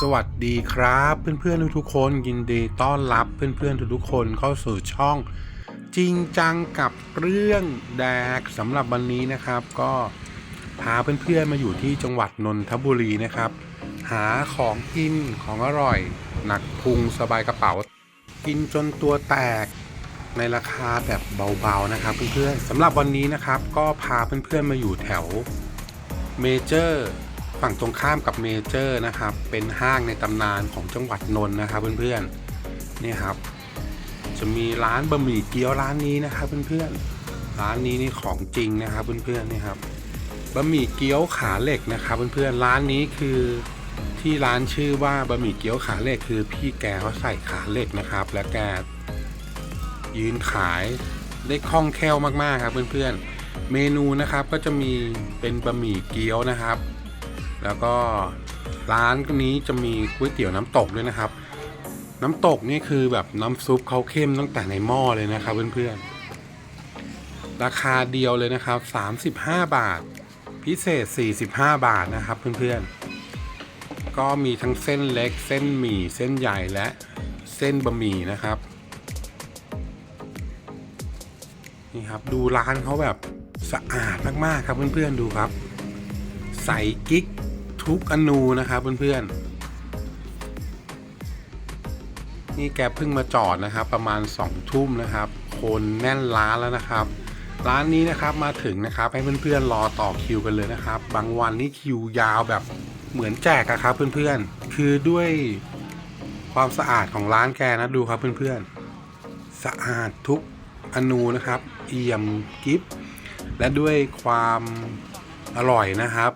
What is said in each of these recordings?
สวัสดีครับเพื่อนๆทุกๆคนยินดีต้อนรับเพื่อนๆทุกๆคนเข้าสู่ช่อง จริงจังกับเรื่องแดกสำหรับวันนี้นะครับ ก็พาเพื่อนๆมาอยู่ที่จังหวัดนนทบุรีนะครับ หาของกินของอร่อย หนักพุงสบายกระเป๋า กินจนตัวแตกในราคาแบบเบาๆนะครับ เพื่อนๆสำหรับวันนี้นะครับ ก็พาเพื่อนๆมาอยู่แถวเมเจอร์ ฝั่งตรงข้ามกับเมเจอร์นะครับ เป็นห้างในตำนานของจังหวัดนนท์นะครับเพื่อนๆนี่ครับ จะมีร้านบะหมี่เกี๊ยวร้านนี้นะครับเพื่อนๆร้านนี้นี่ของจริงนะครับเพื่อนๆนี่ครับบะหมี่เกี๊ยวขาเหล็กนะครับเพื่อนๆร้านนี้คือที่ร้านชื่อว่าบะหมี่เกี๊ยวขาเหล็กคือพี่แกเขาใส่ขาเหล็กนะครับ และแกยืนขายได้คล่องแคล่วมากๆครับเพื่อนๆเมนูนะครับก็จะมีเป็นบะหมี่เกี๊ยวนะครับ แล้วก็ร้านนี้จะมีก๋วยเตี๋ยวน้ำตกด้วยนะครับ น้ำตกนี่คือแบบน้ำซุปเขาเข้มตั้งแต่ในหม้อเลยนะครับเพื่อนๆ ราคาเดียวเลยนะครับ 35 บาท พิเศษ 45 บาทนะครับเพื่อนๆ ก็มีทั้งเส้นเล็ก เส้นหมี่ เส้นใหญ่และเส้นบะหมี่นะครับ นี่ครับดูร้านเขาแบบสะอาดมากๆครับเพื่อนๆดูครับ ใส่กิ๊ก ทุกอนูนะครับเพื่อนๆ นี่แกเพิ่งมาจอดนะครับ ประมาณ2องทุ่มนะครับ คนแน่นร้านแล้วนะครับ ร้านนี้นะครับมาถึงนะครับให้เพื่อนๆรอต่อคิวกันเลยนะครับ บางวันนี่คิวยาวแบบเหมือนแจกอะครับเพื่อนๆ คือด้วยความสะอาดของร้านแกนะดูครับเพื่อนๆ สะอาดทุกอนูนะครับ เอี่ยมกิฟและด้วยความอร่อยนะครับ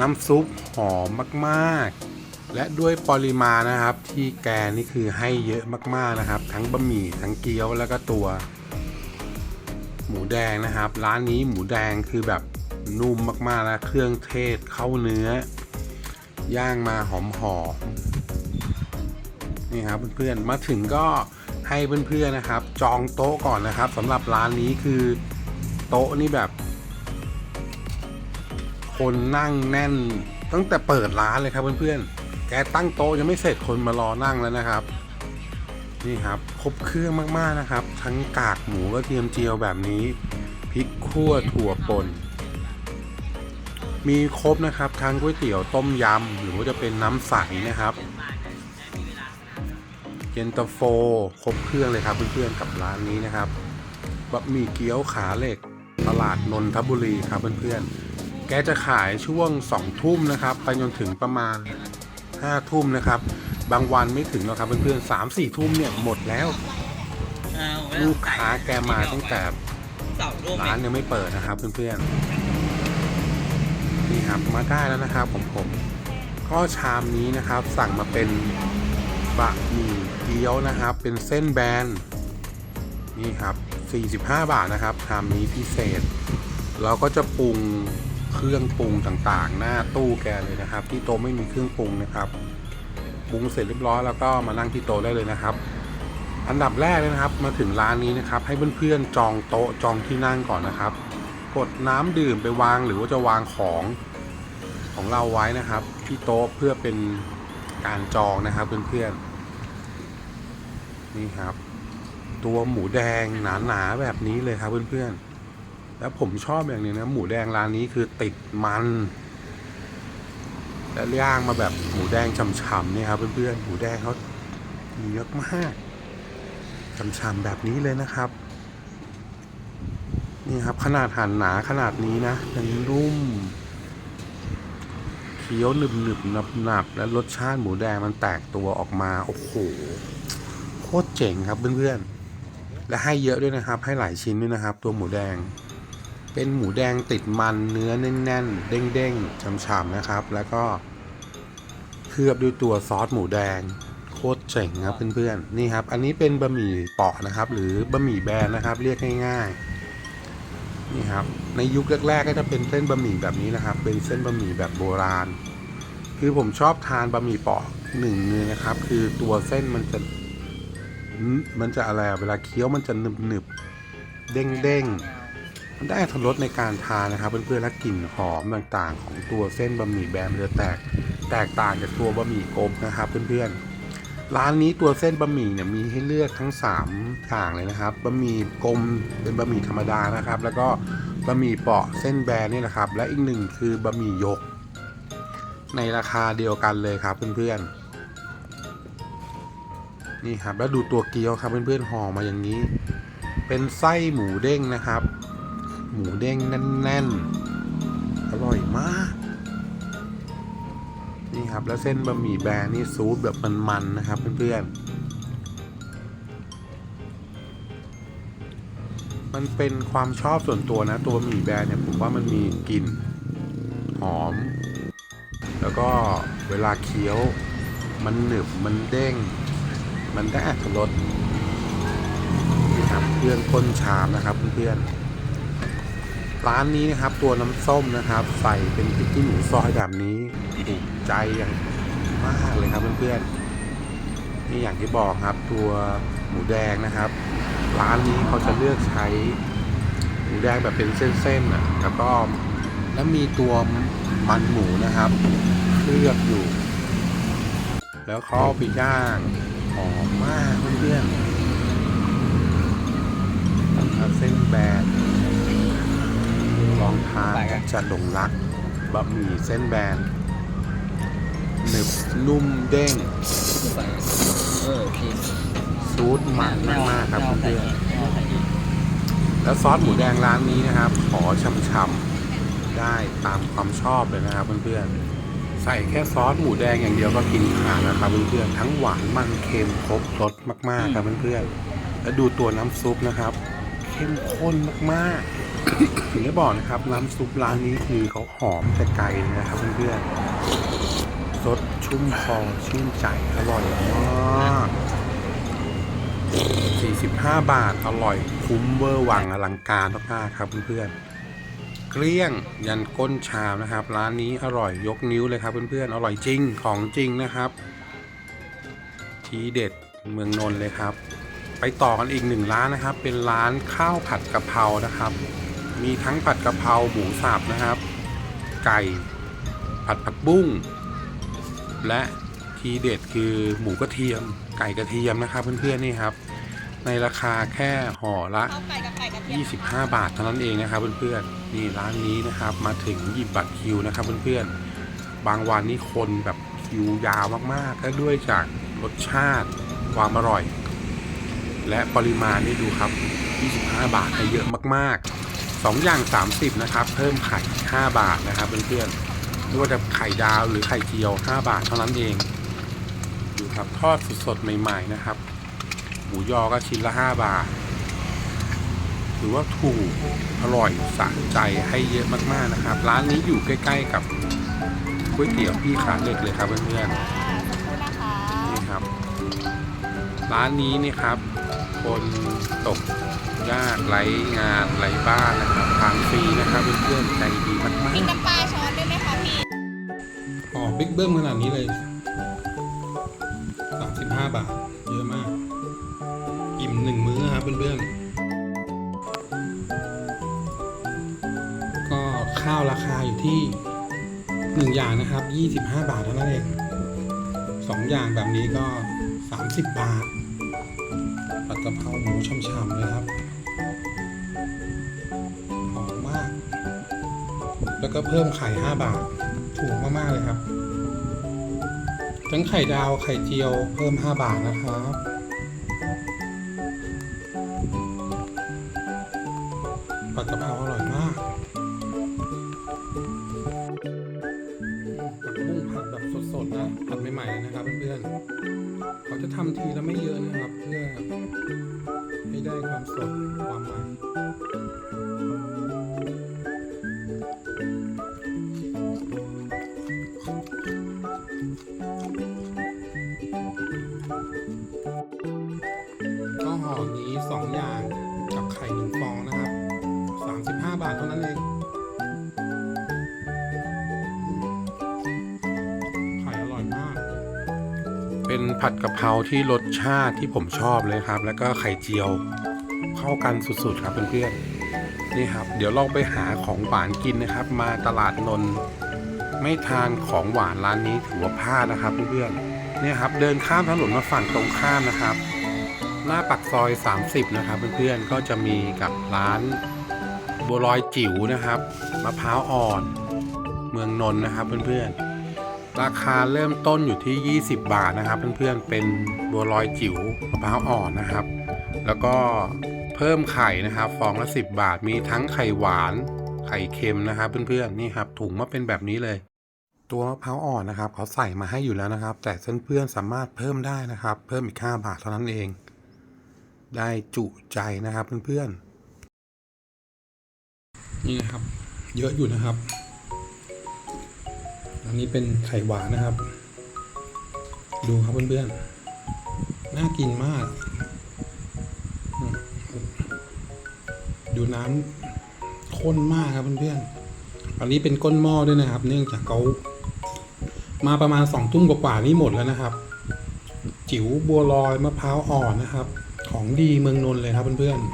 น้ำซุปหอมมากๆ และด้วยปริมาณนะครับที่แกนี่คือให้เยอะมากๆนะครับ ทั้งบะหมี่ทั้งเกี๊ยวแล้วก็ตัว หมูแดงนะครับ ร้านนี้หมูแดงคือแบบนุ่มมากๆแล้วเครื่องเทศเข้าเนื้อย่างมาหอมๆนี่ครับเพื่อนๆมาถึงก็ให้เพื่อนๆนะครับ จองโต๊ะก่อนนะครับสำหรับร้านนี้คือโต๊ะนี่แบบ คนนั่งแน่น ตั้งแต่เปิดร้านเลยครับเพื่อนๆ แกตั้งโต๊ะยังไม่เสร็จคนมารอนั่งแล้วนะครับ นี่ครับครบเครื่องมากๆนะครับ ทั้งกากหมูกระเทียมเจียวแบบนี้พริกขั่วถั่วป่นมีครบนะครับทั้งก๋วยเตี๋ยวต้มยำหรือว่าจะเป็นน้ำใสนะครับเย็นตาโฟครบเครื่องเลยครับเพื่อนๆกับร้านนี้นะครับบะหมี่เกี๊ยวขาเหล็ก ตลาดนนทบุรีครับเพื่อนๆ แกจะขายช่วง2ทุ่มนะครับไปจนถึงประมาณ5ทุ่มนะครับ บางวันไม่ถึงหรอกครับเพื่อนๆสามสี่ทุ่มเนี่ยหมดแล้ว ลูกค้าแกมาตั้งแต่สองรูปร้านยังไม่เปิดนะครับเพื่อนๆนี่ครับมาได้แล้วนะครับของผมก็ชามนี้นะครับ สั่งมาเป็นบะหมี่เกี๊ยวนะครับ เป็นเส้นแบนนี่ครับ 45 บาทนะครับชามนี้พิเศษ เราก็จะปรุง เครื่องปรุงต่างๆ หน้าตู้แกเลยนะครับ ที่โตไม่มีเครื่องปรุงนะครับปรุงเสร็จเรียบร้อยแล้วก็มานั่งที่โตได้เลยนะครับ อันดับแรกเลยนะครับมาถึงร้านนี้นะครับ ให้เพื่อนๆจองโต๊ะจองที่นั่งก่อนนะครับ กดน้ำดื่มไปวางหรือว่าจะวางของของเราไว้นะครับ ที่โต๊ะเพื่อเป็นการจองนะครับเพื่อนๆนี่ครับ ตัวหมูแดงหนาๆแบบนี้เลยครับเพื่อนๆ แล้วผมชอบอย่างนึงนะ หมูแดงร้านนี้คือติดมัน และย่างมาแบบหมูแดงฉ่ำๆเนี่ยครับเพื่อนๆ หมูแดงเขาเยอะมากฉ่ำๆแบบนี้เลยนะครับ นี่ครับขนาดหั่นหนาขนาดนี้นะยังนุ่มเคี้ยวหนึบหนึบหนับหนับๆและรสชาติหมูแดงมันแตกตัวออกมาโอ้โหโคตรเจ๋งครับเพื่อนๆและให้เยอะด้วยนะครับ ให้หลายชิ้นด้วยนะครับ ตัวหมูแดง เป็นหมูแดงติดมันเนื้อแน่นๆ เด้งๆฉ่ำๆนะครับ แล้วก็เคลือบด้วยตัวซอสหมูแดงโคตรเจ๋งครับเพื่อนๆนี่ครับ อันนี้เป็นบะหมี่เปาะนะครับ หรือบะหมี่แบนนะครับ เรียกง่ายๆนี่ครับ ในยุคแรกๆก็จะเป็นเส้นบะหมี่แบบนี้นะครับ เป็นเส้นบะหมี่แบบโบราณ คือผมชอบทานบะหมี่เปาะหนึ่งเลยนะครับ คือตัวเส้นมันจะมันจะอะไรเวลาเคี้ยวมันจะหนึบๆเด้งๆ มันได้อรรถรสในการทานนะครับ เพื่อนๆและกลิ่นหอมต่างๆ ของตัวเส้นบะหมี่แบมันจะแตก แตกต่างจากตัวบะหมี่กลมนะครับ เพื่อนๆร้านนี้ตัวเส้นบะหมี่เนี่ยมีให้เลือกทั้ง3อย่างเลยนะครับบะหมี่กลมเป็นบะหมี่ธรรมดานะครับ แล้วก็บะหมี่เปาะเส้นแบนนี่แหละครับ และอีกหนึ่งคือบะหมี่ยก ในราคาเดียวกันเลยครับเพื่อนๆนี่ครับแล้วดูตัวเกี๊ยวครับเพื่อนๆห่อมาอย่างนี้ เป็นไส้หมูเด้งนะครับ มูเด้งแน่นๆ อร่อยมาก นี่ครับแล้วเส้นบะหมี่แบนนี่ซูปแบบมันๆนะครับเพื่อนๆ มันเป็นความชอบส่วนตัวนะ ตัวหมี่แบนเนี่ยผมว่ามันมีกลิ่นหอม แล้วก็เวลาเคี้ยวมันหนึบมันเด้ง มันได้อรรถรสนี่ครับเพื่อนก้นชามนะครับเพื่อนๆ ร้านนี้นะครับ ตัวน้ำส้มนะครับ ใส่เป็นพริกขี้หนูซอยแบบนี้ถูกใจอย่างมากเลยครับเพื่อนๆนี่อย่างที่บอกครับ ตัวหมูแดงนะครับ ร้านนี้เขาจะเลือกใช้หมูแดงแบบเป็นเส้นๆอะแล้วก็แล้วมีตัวมันหมูนะครับเคลือบอยู่ แล้วเขาเอาไปย่างหอมมากเพื่อนๆเส้นแบน องทานจะหลงรักบะหมี่เส้นแบนหนึบนุ่มเด้งใส่เออพี่ซูดมันมากๆครับไม่เพื่อนเอาใส่อีกๆแล้วซอสหมูแดงร้านนี้นะครับ ขอช่ำๆได้ตามความชอบเลยนะครับเพื่อนๆใส่แค่ซอสหมูแดงอย่างเดียวก็กินขาดนะครับเพื่อนๆทั้งหวานมันเค็มครบรสมากๆครับเพื่อนๆแล้วดูตัวน้ำซุปนะครับ เข้มข้นมากๆ ถึงได้บอกนะครับน้ำซุปร้านนี้คือเขาหอมแต่ไกลนะครับเพื่อนๆสดชุ่มคอชื่นใจอร่อยมาก45 บาทอร่อยคุ้มเวอร์วังอลังการมากๆครับเพื่อนๆเกลี้ยงยันก้นชามนะครับ ร้านนี้อร่อยยกนิ้วเลยครับเพื่อนๆอร่อยจริงของจริงนะครับ ทีเด็ดเมืองนนท์เลยครับ ไปต่อกันอีกหนึ่งร้านนะครับ เป็นร้านข้าวผัดกะเพรานะครับ มีทั้งผัดกะเพราหมูสับนะครับ ไก่ ผัดผักบุ้ง และทีเด็ดคือหมูกระเทียม ไก่กระเทียมนะครับ เพื่อนๆนี่ครับ ในราคาแค่ห่อละข้าวไก่กับไก่กระเทียม25 บาทเท่านั้นเองนะครับเพื่อนๆนี่ร้านนี้นะครับ มาถึงหยิบบัตรคิวนะครับเพื่อนๆบางวันนี่คนแบบคิวยาวมากๆก็ด้วยจากรสชาติความอร่อย และปริมาณนี่ดูครับ 25 บาทให้เยอะมากๆ 2 อย่าง 30 นะครับ เพิ่มไข่ 5 บาทนะครับเพื่อนๆไม่ว่าจะไข่ดาวหรือไข่เจียว 5 บาทเท่านั้นเอง ดูครับทอดสดๆใหม่ ๆ นะครับ หมูยอก็ชิ้นละ 5 บาทถือว่าถูกอร่อยสะใจให้เยอะมากๆนะครับ ร้านนี้อยู่ใกล้ ๆ กับก๋วยเตี๋ยวพี่ขาเล็กเลยครับเพื่อนสั ร้านนี้นี่ครับ คนตกยากไร้งานไร้บ้านนะครับทางฟรีนะครับเพื่อนๆใจดีมากมีน้ำปลาช้อนด้วยไหมคะพี่ๆอ๋อบิ๊กเบิ้มขนาดนี้เลย35 บาท เยอะมาก อิ่มหนึ่งมื้อครับเพื่อนๆก็ข้าวราคาอยู่ที่หนึ่งอย่างนะครับ 25 บาทเท่านั้นเองสองอย่างแบบนี้ก็ 30 บาท ผัดกะเพราหมูช่ำๆเลยครับหอมมาก แล้วก็เพิ่มไข่ 5 บาท ถูกมากๆเลยครับ ทั้งไข่ดาวไข่เจียวเพิ่ม 5 บาทนะครับผัดกะเพราอร่อยมากผักบุ้งผัดแบบสดๆนะผัดใหม่ๆเลยนะครับเพื่อนๆเขาจะทำทีละไม่เยอะ ยางกับไข่หนึ่งฟองนะครับสามสิบห้าบาทเท่านั้นเอง ไข่อร่อยมาก เป็นผัดกะเพราที่รสชาติที่ผมชอบเลยครับ แล้วก็ไข่เจียวเข้ากันสุดๆครับเพื่อนๆ นี่ครับ เดี๋ยวลองไปหาของหวานกินนะครับ มาตลาดนนท์ไม่ทานของหวานร้านนี้ถือว่าพลาดนะครับเพื่อนๆเนี่ยครับเดินข้ามถนนมาฝั่งตรงข้ามนะครับ หน้าปักซอย 30 นะครับเพื่อนๆก็จะมีกับร้านบัวลอยจิ๋วนะครับมะพร้าวอ่อน เมืองนนท์นะครับเพื่อนๆราคาเริ่มต้นอยู่ที่ 20 บาทนะครับ เพื่อนๆเป็นบัวลอยจิ๋วมะพร้าวอ่อนนะครับ แล้วก็เพิ่มไข่นะครับฟองละ 10 บาทมีทั้งไข่หวานไข่เค็มนะครับเพื่อนๆนี่ครับถุงมาเป็นแบบนี้เลย ตัวมะพร้าวอ่อนนะครับเขาใส่มาให้อยู่แล้วนะครับ แต่เพื่อนๆสามารถเพิ่มได้นะครับ เพิ่มอีก 5 บาทเท่านั้นเอง ได้จุใจนะครับเพื่อนๆ นี่นะครับ เยอะอยู่นะครับ อันนี้เป็นไข่หวานนะครับ ดูครับเพื่อนๆ น่ากินมาก ดูน้ำข้นมากครับเพื่อนๆ อันนี้เป็นก้นหม้อด้วยนะครับ เนื่องจากเขามาประมาณสองทุ่มกว่าๆนี่หมดแล้วนะครับ จิ๋วบัวลอยมะพร้าวอ่อนนะครับ ของดีเมืองนนท์เลยครับเพื่อนๆ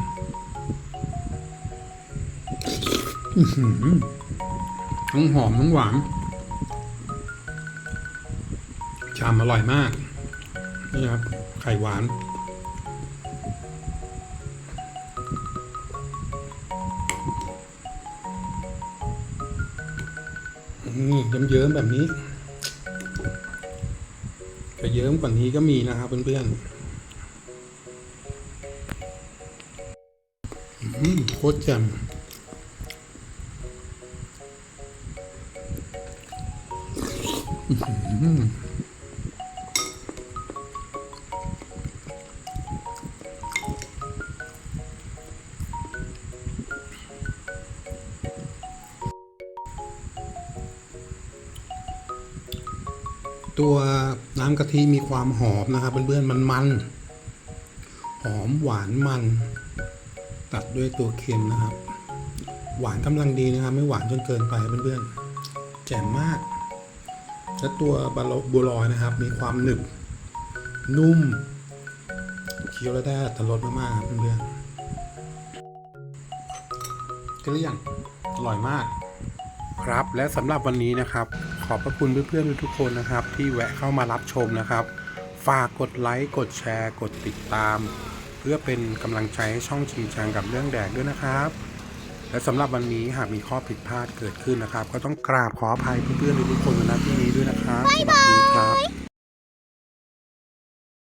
อื้อหือทั้งหอมทั้งหวาน ชามอร่อยมาก นี่ครับ ไข่หวานนี่เยิ้มๆแบบนี้จะเยิ้มกว่านี้ก็มีนะครับเพื่อนๆ โคตรแจ่มตัวน้ำกะทิมีความหอมนะครับเพื่อนๆมันมันหอมหวานมัน ตัดด้วยตัวเค็มนะครับ หวานกำลังดีนะครับ ไม่หวานจนเกินไปเพื่อนๆแจ่มมาก และตัวบาโลบัวลอยนะครับ มีความหนึบ นุ่มเคี้ยวแล้วได้อรรถรสมากๆครับเพื่อนๆเกลี้ยงอร่อยมากครับและสำหรับวันนี้นะครับ ขอบพระคุณเพื่อนๆทุกคนนะครับ ที่แวะเข้ามารับชมนะครับ ฝากกดไลค์กดแชร์ กดติดตาม พื่อเป็นกำลังใจให้ช่องชิงชังกับเรื่องแดกด้วยนะครับ และสำหรับวันนี้หากมีข้อผิดพลาดเกิดขึ้นนะครับ ก็ต้องกราบขออภัยเพื่อนๆทุกๆคนในที่นี้ด้วยนะครับสวัสดีครับ